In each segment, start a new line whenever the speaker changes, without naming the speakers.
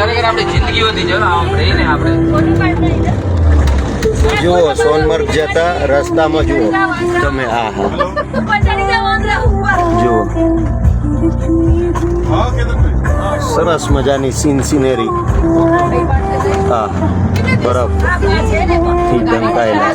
ખરેખર આપણી જિંદગી હતી જો રહીને આપણે.
જુઓ સોનમર્ગ જતા રસ્તામાં જુઓ. તમે આ હા. જુઓ. સરસ મજાની સીન સિનેરી હા બરફથી ઢંકાયેલા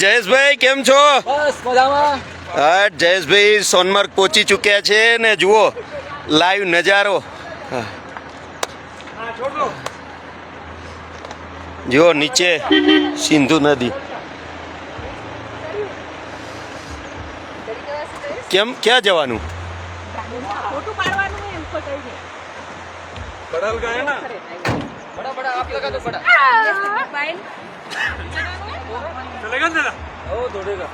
જયેશભાઈ કેમ છો?
બસ
હા જયેશભાઈ સોનમાર્ગ પહોંચી ચુક્યા છે ને જુઓ લાઈવ નજારો. જુઓ નીચે સિંધુ નદી. કેમ ક્યાં જવાનું?
પડલ આપ લગા તો બડા
都
走这个。